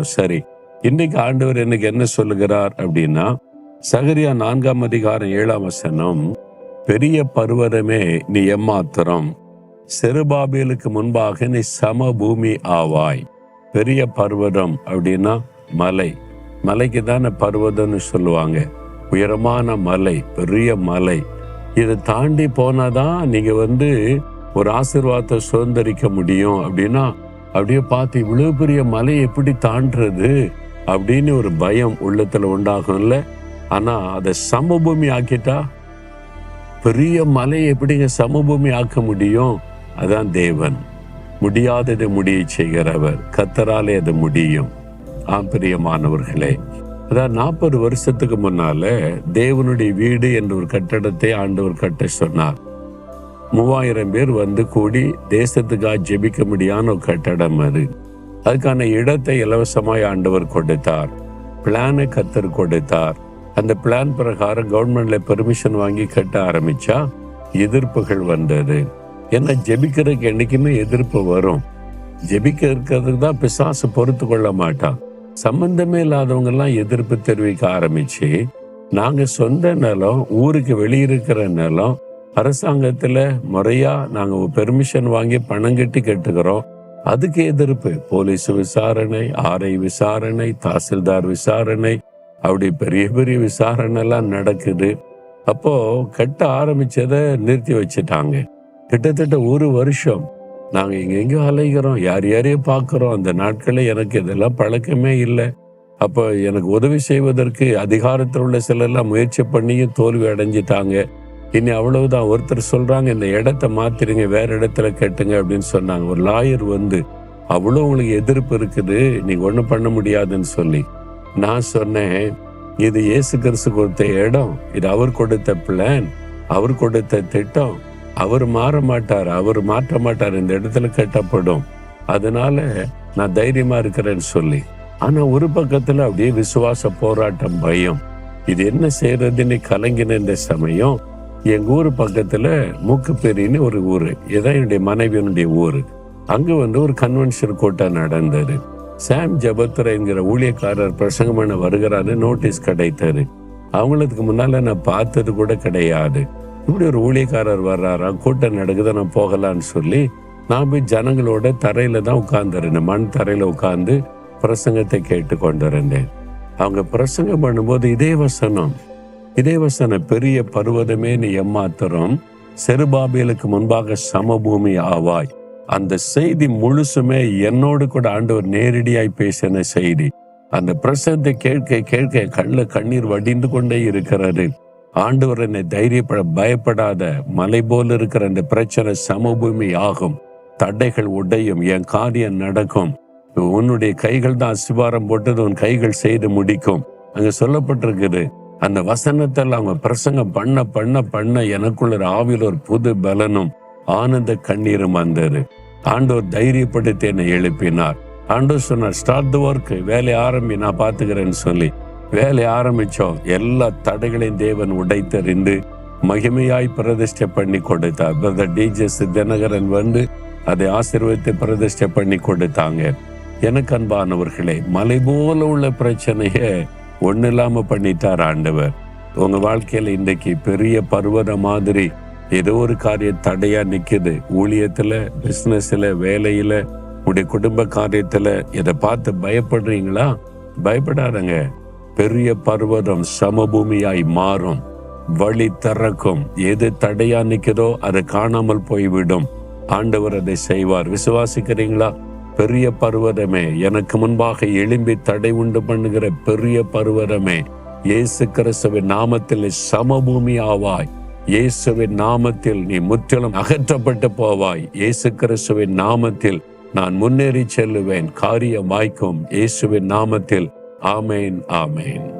இருக்கணும் சரி. இன்னைக்கு ஆண்டவர் எனக்கு என்ன சொல்லுகிறார் அப்படின்னா சகரியா நான்காம் அதிகாரம் ஏழாம் வசனம் பெரிய பருவதமே நீ எம்மாத்திரம். செருபாபேலுக்கு முன்பாக நீ சம பூமி ஆவாய். பெரிய பர்வதம் அப்படின்னா மலை. மலைக்கு தானே பர்வதம்னு சொல்லுவாங்க. உயரமான மலை பெரிய மலை. இதை தாண்டி போனாதான் நீங்க வந்து ஒரு ஆசிர்வாதத்தை சுதந்திரிக்க முடியும் அப்படின்னா அப்படியே பார்த்து இவ்வளவு பெரிய மலை எப்படி தாண்டுறது? அப்படின்னு ஒரு பயம் உள்ளத்துல உண்டாகும்ல. ஆனா அதை சமபூமி ஆக்கிட்டா பெரிய மலையை எப்படிங்க சமபூமி ஆக்க முடியும்? அதான் தேவன். முடியாததை முடிய செய்கிறவர் கத்தராலே அது முடியும். ஆம்பரியமானவர்களே அதான் நாற்பது வருஷத்துக்கு முன்னால தேவனுடைய வீடு என்ற ஒரு கட்டடத்தை ஆண்டவர் கட்ட சொன்னார். மூவாயிரம் பேர் வந்து கூடி தேசத்துக்காக ஜெபிக்க முடியாத ஒரு கட்டடம் அது. அதுக்கான இடத்தை இலவசமாய் ஆண்டவர் கொடுத்தார். பிளானை கத்தர் கொடுத்தார். அந்த பிளான் பிரகாரம் கவர்மெண்ட்ல பெர்மிஷன் வாங்கி கட்ட ஆரம்பிச்சா எதிர்ப்புகள் வந்தது. ஏன்னா ஜெபிக்கிறதுக்கு என்னைக்குமே எதிர்ப்பு வரும். ஜெபிக்க இருக்கிறதுக்கு தான் பிசாசு பொறுத்து கொள்ள மாட்டான். சம்பந்தமே இல்லாதவங்க எல்லாம் எதிர்ப்பு தெரிவிக்க ஆரம்பிச்சு நாங்க சொந்த நிலம் ஊருக்கு வெளியிருக்கிற நிலம் அரசாங்கத்தில் முறையாக நாங்கள் பெர்மிஷன் வாங்கி பணம் கட்டி கட்டுக்கிறோம். அதுக்கு எதிர்ப்பு போலீஸ் விசாரணை ஆர்ஐ விசாரணை தாசில்தார் விசாரணை அப்படி பெரிய பெரிய விசாரணை எல்லாம் நடக்குது. அப்போ கட்ட ஆரம்பிச்சதை நிறுத்தி வச்சுட்டாங்க. கிட்டத்தட்ட ஒரு வருஷம் நாங்கள் எங்கெங்கயோ அலைகிறோம் யார் யாரையும் பார்க்குறோம். அந்த நாட்களில் எனக்கு இதெல்லாம் பழக்கமே இல்லை. அப்போ எனக்கு உதவி செய்வதற்கு அதிகாரத்தில் உள்ள சிலர்லாம் முயற்சி பண்ணியும் தோல்வி அடைஞ்சிட்டாங்க. இனி அவ்வளவுதான். ஒருத்தர் சொல்றாங்க இந்த இடத்த மாத்திருங்க வேற இடத்துல கேட்டுங்க அப்படின்னு சொன்னாங்க. ஒரு லாயர் வந்து அவ்வளோ உங்களுக்கு எதிர்ப்பு இருக்குது நீ ஒன்றும் பண்ண முடியாதுன்னு சொல்லி. நான் சொன்னேன் இது இயேசு கிறிஸ்து கொடுத்த இடம் இது அவர் கொடுத்த பிளான் அவர் கொடுத்த திட்டம். அவர் மாற மாட்டார் அவர் மாற்ற மாட்டார் இந்த இடத்துல கட்டப்படும். அதனால நான் தைரியமா இருக்கிறேன்னு சொல்லி. ஆனா ஒரு பக்கத்துல அப்படியே விசுவாச போராட்டம் பயம். இது என்ன செய்யறதுன்னு கலங்கின இந்த சமயம் எங்கள் ஊர் பக்கத்தில் மூக்குப்பேரின்னு ஒரு ஊர். இதான் என்னுடைய மனைவியனுடைய ஊர். அங்கே வந்து ஒரு கன்வென்ஷன் கூட்டம் நடந்தது. சாம் ஜபத்ரா என்கிற ஊழியக்காரர் பிரசங்கம் பண்ண வருகிறாரு நோட்டீஸ் கிடைத்தாரு அவங்களுக்கு முன்னால் நான் பார்த்தது கூட கிடையாது. இப்படி ஒரு ஊழியக்காரர் வர்றாரா? கூட்டம் நடக்குது நான் போகலான்னு சொல்லி நான் போய் ஜனங்களோட தரையில தான் உட்கார்ந்துருந்தேன். மண் தரையில் உட்காந்து பிரசங்கத்தை கேட்டு கொண்டிருந்தேன் அவங்க பிரசங்கம் பண்ணும்போது இதே வசனம். இதேவசன பெரிய பருவதமே நீ எம்மாத்திரம் செருபாபியலுக்கு முன்பாக சமபூமி ஆவாய். அந்த செய்தி முழுசுமே என்னோடு கூட ஆண்டவர் நேரடியாய் பேசின செய்தி. அந்த பிரசங்கத்தை கேட்க கேட்க கள்ள கண்ணீர் வடிந்து கொண்டே இருக்கிறாரு ஆண்டவர் என்னை தைரியப்பட பயப்படாத மலை போல இருக்கிற அந்த பிரச்சனை சமபூமி ஆகும். தடைகள் உடையும் என் காரியம் நடக்கும். உன்னுடைய கைகள் தான் அசிவாரம் போட்டது உன் கைகள் செய்து முடிக்கும். அங்க சொல்லப்பட்டிருக்குது அந்த வசனத்தில் அவங்க பிரசங்கம் பண்ண பண்ண பண்ண எனக்குள்ள ஒரு ஆவியில் ஒரு புது பலனும் ஆனந்த கண்ணீரும் வந்தது. ஆண்டோர் தைரியப்படுத்தி என்னை எழுப்பினார். ஆண்டோர் சொன்னார் ஸ்டார்ட் த ஒர்க் வேலையை ஆரம்பி நான் பாத்துக்கிறேன்னு சொல்லி. வேலை ஆரம்பிச்சோம். எல்லா தடைகளையும் தேவன் உடைத்தறிந்து மகிமையாய் பிரதிஷ்டை பண்ணி கொடுத்தார். பிரதர் டிஜெஸ் தினகரன் வந்து அதை ஆசீர்வதித்து பிரதிஷ்டை பண்ணி கொடுத்தாங்க. எனக்கு அன்பானவர்களே மலை போல உள்ள பிரச்சனையை ஒன்றும் இல்லாமல் பண்ணிட்டார் ஆண்டவர். உங்கள் வாழ்க்கையில் இன்றைக்கு பெரிய பருவத மாதிரி ஏதோ ஒரு காரியம் தடையாக நிற்கிது ஊழியத்தில் பிஸ்னஸில் வேலையில் உடைய குடும்ப காரியத்தில் இதை பார்த்து பயப்படுறீங்களா? பயப்படாதங்க. பெரிய பர்வதம் சமபூமியாய் மாறும். வழி திறக்கும். எது தடையா நிக்குதோ அதை காணாமல் போய்விடும். ஆண்டவர் அதை செய்வார். விசுவாசிக்கிறீங்களா? பெரிய பருவதமே. எனக்கு முன்பாக எழும்பி தடை உண்டு பண்ணுகிற பெரிய பருவதமே. இயேசு கிறிஸ்துவின் நாமத்தில் சமபூமி ஆவாய். இயேசுவின் நாமத்தில் நீ முற்றிலும் அகற்றப்பட்டு போவாய். இயேசு கிறிஸ்துவின் நாமத்தில் நான் முன்னேறி செல்லுவேன். காரியம் வாய்க்கும் இயேசுவின் நாமத்தில். ஆமேன் ஆமேன்.